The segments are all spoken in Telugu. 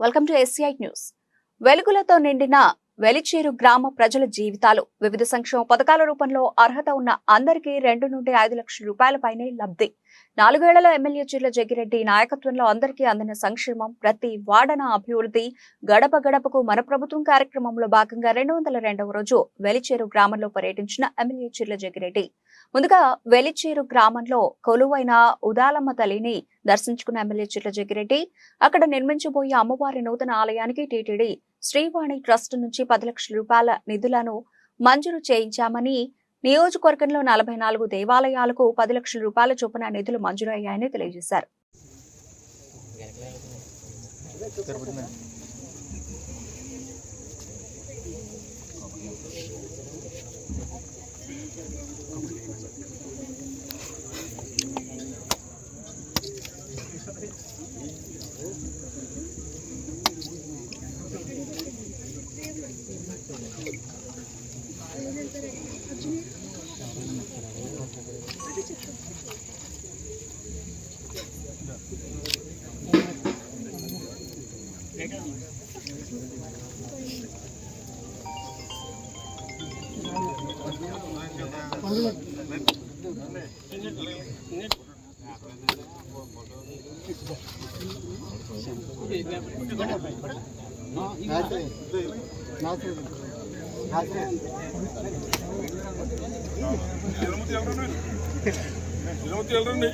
వెల్కమ్ టు ఎస్సీఐ న్యూస్ వెలుగులతో నిండిన వెలిచేరు గ్రామ ప్రజల జీవితాలు. వివిధ సంక్షేమ పథకాల రూపంలో అర్హత ఉన్న అందరికీ రెండు నుండి ఐదు లక్షల రూపాయల పైనే లబ్ధి. నాలుగేళ్ళలో ఎమ్మెల్యే చిర్ల జగ్గిరెడ్డి నాయకత్వంలో అందరికీ అందిన సంక్షేమం ప్రతి వాడన అభివృద్ధి. గడప గడపకు మన ప్రభుత్వం కార్యక్రమంలో భాగంగా రెండు వందల రెండవ రోజు వెలిచేరు గ్రామంలో పర్యటించిన ఎమ్మెల్యే చీర్ల జగ్గిరెడ్డి. ముందుగా వెలిచేరు గ్రామంలో కొలువైన ఉదాలమ్మ తల్లిని దర్శించుకున్న ఎమ్మెల్యే చిట్ల జగ్గిరెడ్డి. అక్కడ నిర్మించబోయే అమ్మవారి నూతన ఆలయానికి టీటీడీ శ్రీవాణి ట్రస్ట్ నుంచి పది లక్షల రూపాయల నిధులను మంజూరు చేయించామని నియోజకవర్గంలో నలభై నాలుగు దేవాలయాలకు పది లక్షల రూపాయల చొప్పున నిధులు మంజూరయ్యాయని తెలియజేశారు. ಇರಮತಿ ಎಲ್ರನ್ನ ಇರಮತಿ ಎಲ್ರನ್ನ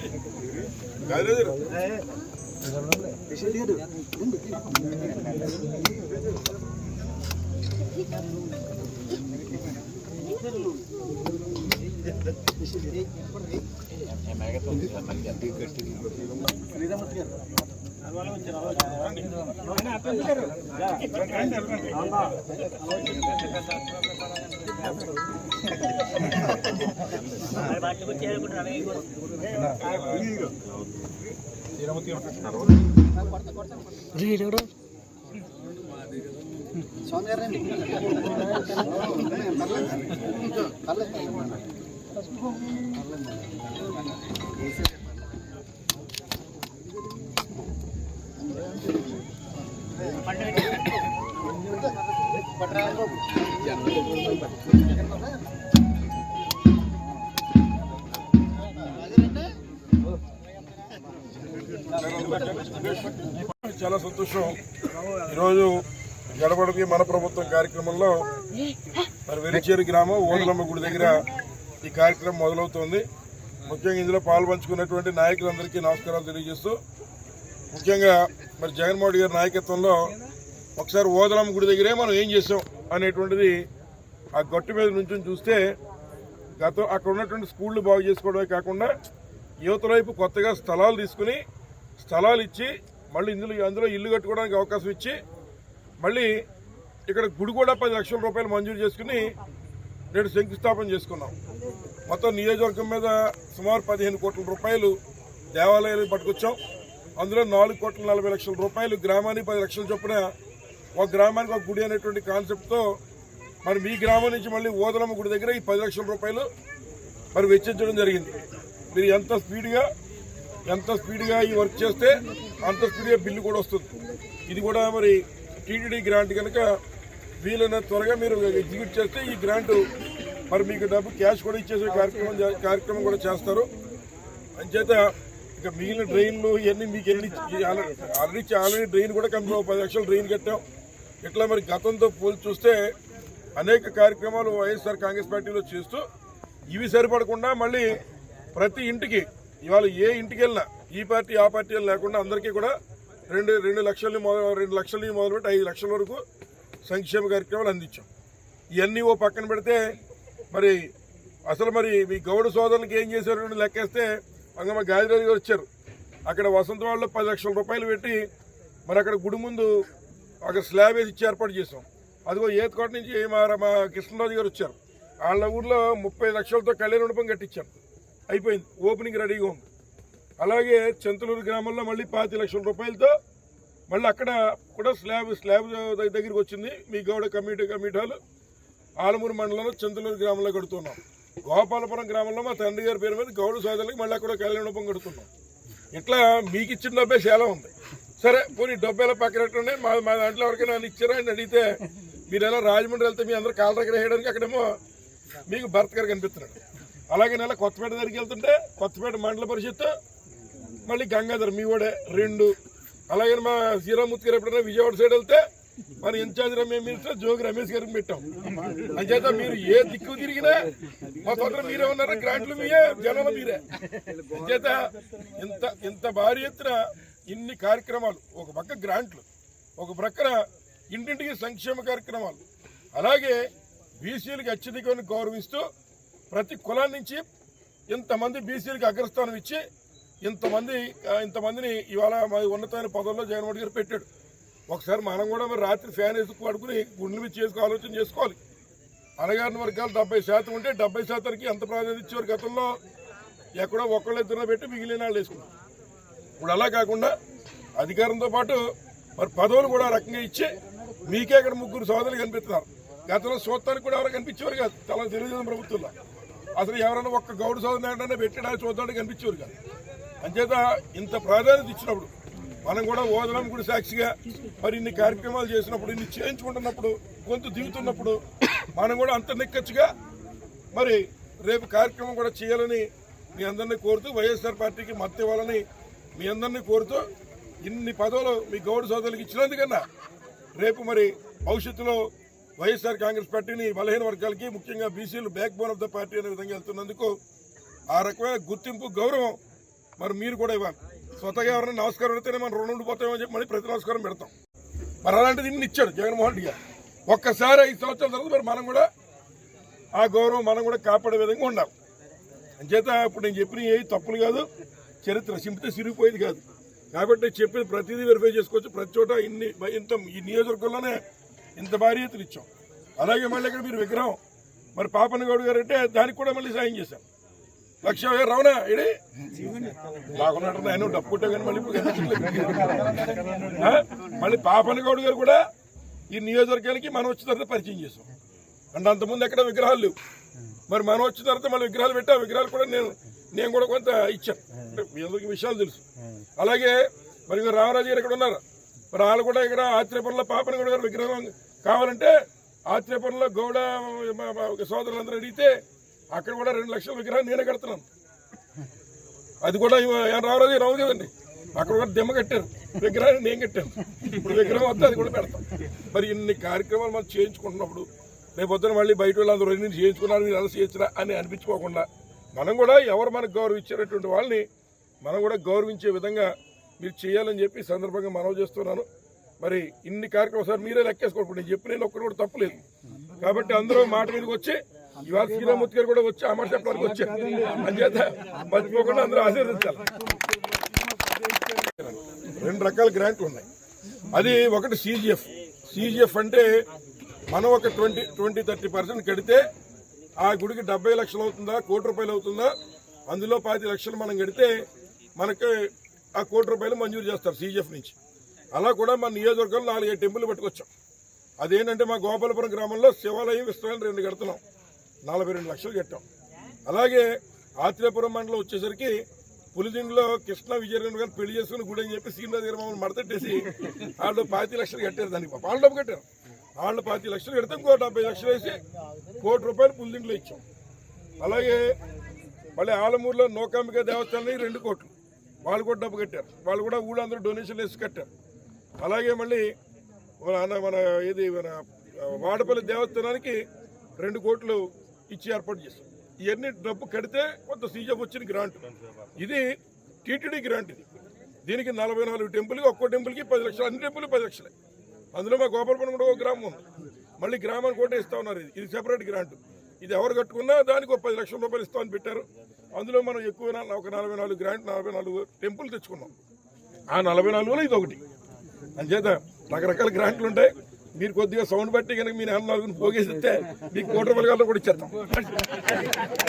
ബാക്കി స్వామి చాలా సంతోషం. ఈరోజు గడపడికి మన ప్రభుత్వం కార్యక్రమంలో మరి వెలిచేరు గ్రామం ఓదలమ్మ గుడి దగ్గర ఈ కార్యక్రమం మొదలవుతోంది. ముఖ్యంగా ఇందులో పాల్పంచుకున్నటువంటి నాయకులందరికీ నమస్కారాలు తెలియజేస్తూ ముఖ్యంగా మరి జగన్మోహన్ గారి నాయకత్వంలో ఒకసారి ఓదలమ్మ గుడి దగ్గరే మనం ఏం చేసాం అనేటువంటిది ఆ గట్టు మీద నుంచి చూస్తే గతం అక్కడ ఉన్నటువంటి స్కూళ్ళు బాగు చేసుకోవడమే కాకుండా యువత వైపు కొత్తగా స్థలాలు తీసుకుని స్థలాలు ఇచ్చి మళ్ళీ ఇందులో అందులో ఇల్లు కట్టుకోవడానికి అవకాశం ఇచ్చి మళ్ళీ ఇక్కడ గుడి కూడా పది లక్షల రూపాయలు మంజూరు చేసుకుని నేడు శంకుస్థాపన చేసుకున్నాం. మొత్తం నియోజకవర్గం మీద సుమారు పదిహేను కోట్ల రూపాయలు దేవాలయాలు పట్టుకొచ్చాం. అందులో నాలుగు కోట్ల నలభై లక్షల రూపాయలు గ్రామానికి పది లక్షల చొప్పున ఒక గ్రామానికి ఒక గుడి అనేటువంటి కాన్సెప్ట్తో మరి మీ గ్రామం నుంచి మళ్ళీ ఓదలమ్మ గుడి దగ్గర ఈ పది లక్షల రూపాయలు మరి వెచ్చించడం జరిగింది. మీరు ఎంత స్పీడ్గా ఎంత స్పీడ్గా ఈ వర్క్ చేస్తే అంత స్పీడ్గా బిల్లు కూడా వస్తుంది. ఇది కూడా మరి టీటీడీ గ్రాంట్ కనుక వీలైన త్వరగా మీరు ఎగ్జిక్యూట్ చేస్తే ఈ గ్రాంట్ మరి మీకు డబ్బు క్యాష్ కూడా ఇచ్చేసే కార్యక్రమం చే- కార్యక్రమం కూడా చేస్తారు. అంచేత ఇక మిగిలిన డ్రైన్లు ఇవన్నీ మీకు ఎన్ని ఆల్రెడీ ఆల్రెడీ డ్రైన్ కూడా కంప్లీట్ పది లక్షలు డ్రైన్ కట్టాం. ఇట్లా మరి గతంతో పోల్చి చూస్తే అనేక కార్యక్రమాలు వైఎస్ఆర్ కాంగ్రెస్ పార్టీలో చేస్తూ ఇవి సరిపడకుండా మళ్ళీ ప్రతి ఇంటికి ఇవాళ ఏ ఇంటికి వెళ్ళినా ఈ పార్టీ ఆ పార్టీ లేకుండా అందరికీ కూడా రెండు రెండు లక్షలని మొదలు రెండు లక్షలని మొదలుపెట్టి ఐదు లక్షల వరకు సంక్షేమ కార్యక్రమాలు అందించాం. ఇవన్నీ ఓ పక్కన పెడితే మరి అసలు మరి మీ గౌడ సోదరులకి ఏం చేశారు లెక్కేస్తే అంగమ్మ గాదిరాజు గారు వచ్చారు. అక్కడ వసంత వాళ్ళలో పది లక్షల రూపాయలు పెట్టి మరి అక్కడ గుడి ముందు ఒక స్లాబ్ వేసి ఇచ్చి ఏర్పాటు చేసాం అదిగో ఏతకోట నుంచి మా మా కృష్ణరాజు గారు వచ్చారు. వాళ్ళ ఊర్లో ముప్పై లక్షలతో కళ్యాణ మండపం కట్టించాం అయిపోయింది. ఓపెనింగ్ రెడీగా ఉంది. అలాగే చంతలూరు గ్రామంలో మళ్ళీ పాతి లక్షల రూపాయలతో మళ్ళీ అక్కడ కూడా స్లాబ్ స్లాబ్ దగ్గరికి వచ్చింది. మీ గౌడ కమిటీ కమిటీలు ఆలమూరు మండలంలో చంతలూరు గ్రామంలో కడుతున్నాం. గోపాలపురం గ్రామంలో మా తండ్రి గారి పేరు మీద గౌడ సోదరులకు మళ్ళీ అక్కడ కళ్యాణ కడుతున్నాం. ఇట్లా మీకు ఇచ్చిన డబ్బే చాలా ఉంది. సరే పోనీ డబ్బేలా పక్కనట్టునే మా మా దాంట్లో ఎవరికైనా నన్ను ఇచ్చారా? అని అడిగితే మీరు ఎలా రాజమండ్రి వెళ్తే మీ అందరూ కాళ్ళ దగ్గర వేయడానికి అక్కడేమో మీకు భర్త గారు కనిపిస్తున్నాడు. అలాగే నెల కొత్తపేట దగ్గరికి వెళ్తుంటే కొత్తపేట మండల పరిషత్ మళ్ళీ గంగాధర్ మీ కూడా రెండు. అలాగే మా శ్రీరామూర్తి గారు ఎప్పుడైనా విజయవాడ సైడ్ వెళ్తే మన ఇన్ఛార్జ్ రమేష్ మినిస్టర్ జోగి రమేష్ గారికి పెట్టాం. అంచేత మీరు ఏ దిక్కు తిరిగినా మా తొందర మీరే ఉన్నారా? గ్రాంట్లు మీరే జనాలు మీరే. అంచేత ఇంత ఇంత భారీ ఎత్తున ఇన్ని కార్యక్రమాలు ఒక పక్క గ్రాంట్లు ఒక ప్రక్కన ఇంటింటికి సంక్షేమ కార్యక్రమాలు అలాగే బీసీలకు అత్యధికమైన గౌరవిస్తూ ప్రతి కులాల నుంచి ఇంతమంది బీసీలకు అగ్రస్థానం ఇచ్చి ఇంతమంది ఇంతమందిని ఇవాళ మరి ఉన్నతమైన పదవుల్లో జగన్మోహన్ గారు పెట్టాడు. ఒకసారి మనం కూడా మరి రాత్రి ఫ్యాన్ వేసుకు పడుకుని గుండెల మీద ఆలోచన చేసుకోవాలి. అనగారిన వర్గాలు డెబ్బై శాతం ఉంటే డెబ్బై శాతానికి ఎంత ప్రాధాన్యత ఇచ్చేవారు గతంలో? ఎక్కడో ఒక్కళ్ళు ఇద్దరు పెట్టి మిగిలిన వాళ్ళు వేసుకున్నారు. ఇప్పుడు అలా కాకుండా అధికారంతో పాటు మరి పదవులు కూడా రకంగా ఇచ్చి మీకే ఇక్కడ ముగ్గురు సోదరులు కనిపిస్తున్నారు. గతంలో సూత్రానికి కూడా ఎవరు కనిపించేవారు కాదు. చాలా తెలుగుదేశం ప్రభుత్వంలో. అసలు ఎవరైనా ఒక్క గౌడ సోదరుని ఏంటంటే పెట్టడానికి చూడడానికి కనిపించేవారు కాదు. అంచేత ఇంత ప్రాధాన్యత ఇచ్చినప్పుడు మనం కూడా ఓదనం కూడా సాక్షిగా మరి ఇన్ని కార్యక్రమాలు చేసినప్పుడు ఇన్ని చేయించుకుంటున్నప్పుడు గొంతు దిగుతున్నప్పుడు మనం కూడా అంత నిక్కచ్చుగా మరి రేపు కార్యక్రమం కూడా చేయాలని మీ అందరినీ కోరుతూ వైఎస్ఆర్ పార్టీకి మద్దతు ఇవ్వాలని మీ అందరినీ కోరుతూ ఇన్ని పదవులు మీ గౌడ సోదరులకు ఇచ్చినందుకన్నా రేపు మరి భవిష్యత్తులో వైఎస్ఆర్ కాంగ్రెస్ పార్టీని బలహీన వర్గాలకి ముఖ్యంగా బీసీలు backbone of the party అనే విధంగా వెళ్తున్నందుకు ఆ రకమైన గుర్తింపు గౌరవం మరి మీరు కూడా ఇవ్వాలి. స్వతగా ఎవరైనా నమస్కారం పెడితేనే మనం రుణం ఉండిపోతామని చెప్పి మళ్ళీ ప్రతి నమస్కారం పెడతాం. మరి అలాంటిది ఇన్ని ఇచ్చాడు జగన్మోహన్ రెడ్డి గారు. ఒక్కసారి ఐదు సంవత్సరాల తర్వాత మరి మనం కూడా ఆ గౌరవం మనం కూడా కాపాడే విధంగా ఉండాలి అంచేత ఇప్పుడు నేను చెప్పిన ఏ తప్పులు కాదు చరిత్ర సింపితే సిరిగిపోయేది కాదు. కాబట్టి చెప్పేది ప్రతిదీ వెరిఫై చేసుకోవచ్చు. ప్రతి చోట ఇన్ని ఇంత ఈ నియోజకవర్గంలోనే ఇంత భారీ ఎత్తులు ఇచ్చాం. అలాగే మళ్ళీ ఇక్కడ మీరు విగ్రహం. మరి పాపన్న గౌడ్ గారు అంటే దానికి కూడా మళ్ళీ సాయం చేశాం లక్ష గారు రావునా ఇడి బాగున్నట్టు ఆయన డబ్బు కానీ మళ్ళీ మళ్ళీ పాపన్న గౌడ్ గారు కూడా ఈ నియోజకవర్గానికి మనం వచ్చిన తర్వాత పరిచయం చేసాం అంటే అంతకుముందు ఎక్కడ విగ్రహాలు లేవు. మరి మనం వచ్చిన తర్వాత మళ్ళీ విగ్రహాలు పెట్టి ఆ విగ్రహాలు కూడా నేను నేను కూడా కొంత ఇచ్చాను. అంటే మీ అందరికీ విషయాలు తెలుసు. అలాగే మరి రామరాజు గారు ఇక్కడ ఉన్నారు? మరి వాళ్ళు కూడా ఇక్కడ ఆత్రేయపురంలో పాపనగౌడ గారు విగ్రహం కావాలంటే ఆచార్యపురంలో గౌడ మా- సోదరులందరూ అడిగితే అక్కడ కూడా రెండు లక్షల విగ్రహం నేనే కడుతున్నాను. అది కూడా రావరాజు రావు కదండి. అక్కడ కూడా దిమ్మ కట్టారు. విగ్రహాన్ని నేను కట్టాను. ఇప్పుడు విగ్రహం వస్తే అది కూడా పెడతాం. మరి ఇన్ని కార్యక్రమాలు మనం చేయించుకుంటున్నప్పుడు రేపు పొద్దున మళ్ళీ బయట వాళ్ళందరూ రెండు చేయించుకున్నారు మీరు అలా చేయించరా అని అనిపించుకోకుండా మనం కూడా ఎవరు మనకు గౌరవించేటటువంటి వాళ్ళని మనం కూడా గౌరవించే విధంగా మీరు చేయాలని చెప్పి సందర్భంగా మనవి చేస్తున్నాను. మరి ఇన్ని కార్యక్రమాలు సార్ మీరే లెక్కేసుకోండి. నేను చెప్పిన నేను ఒక్కరు కూడా తప్పలేదు. కాబట్టి అందరూ మాట మీదకి వచ్చి ఇవాళ శ్రీరామూర్తి గారు కూడా వచ్చి అమర్ చెప్పడానికి వచ్చి అంచేత మర్చిపోకుండా అందరూ ఆశీర్వదించాలి. రెండు రకాల గ్రాంట్లు ఉన్నాయి. అది ఒకటి సీజీఎఫ్ సీజీఎఫ్ అంటే మనం ఒక ట్వంటీ ట్వంటీ థర్టీ పర్సెంట్ కడితే ఆ గుడికి డెబ్బై లక్షలు అవుతుందా కోటి రూపాయలు అవుతుందా? అందులో పాతి లక్షలు మనం కడితే మనకి ఆ కోటి రూపాయలు మంజూరు చేస్తారు సీజీఎఫ్ నుంచి. అలా కూడా మన నియోజకవర్గంలో నాలుగైదు టెంపుల్ పట్టుకొచ్చాం. అదేంటంటే మా గోపాలపురం గ్రామంలో శివాలయం విశ్రాలు రెండు కడుతున్నాం. నలభై రెండు లక్షలు కట్టాం. అలాగే ఆత్రేయపురం మండలం వచ్చేసరికి పులిదిండిలో కృష్ణ విజయనగరం గారు పెళ్ళి చేసుకుని గుడి అని చెప్పి శ్రీనివాస్ గారు మమ్మల్ని మడతెట్టేసి వాళ్ళు పాతి లక్షలు కట్టారు దానికి వాళ్ళ డబ్బు కట్టారు. వాళ్ళు పాతి లక్షలు కడితే ఇంకో డెబ్బై లక్షలు వేసి కోటి రూపాయలు పులిదిండిలో ఇచ్చాం. అలాగే మళ్ళీ ఆలమూరులో నోకాంబిక దేవస్థానానికి రెండు కోట్లు. వాళ్ళు కూడా డబ్బు కట్టారు. వాళ్ళు కూడా ఊళ్ళందరూ డొనేషన్లు వేసి కట్టారు. అలాగే మళ్ళీ మన మన ఇది మన వాడపల్లి దేవస్థానానికి రెండు కోట్లు ఇచ్చి ఏర్పాటు చేస్తాం ఇవన్నీ డబ్బు కడితే కొంత సీజప్ వచ్చిన గ్రాంట్ ఇది టీటీడీ గ్రాంట్ ఇది. దీనికి నలభై నాలుగు టెంపుల్కి ఒక్కో టెంపుల్కి పది లక్షలు అన్ని టెంపుల్ పది లక్షలే. అందులో మా గోపాలపురం కూడా ఒక గ్రామం ఉంది. మళ్ళీ గ్రామానికి కూడా ఇస్తా ఉన్నారు ఇది. ఇది సెపరేట్ గ్రాంట్ ఇది ఎవరు కట్టుకున్నా దానికి ఒక పది లక్షల రూపాయలు ఇస్తామని పెట్టారు. అందులో మనం ఎక్కువ ఒక నలభై నాలుగు గ్రాంట్ నలభై నాలుగు టెంపుల్ తెచ్చుకున్నాం. ఆ నలభై నాలుగులో ఇది ఒకటి అంచేత రకరకాల గ్రాంట్లు ఉంటాయి. మీరు కొద్దిగా సౌండ్ బట్టి కనుక మీరు నాలుగుని పోగేసిస్తే మీకు కోటి రూపాయల కూడా ఇచ్చేస్తాం.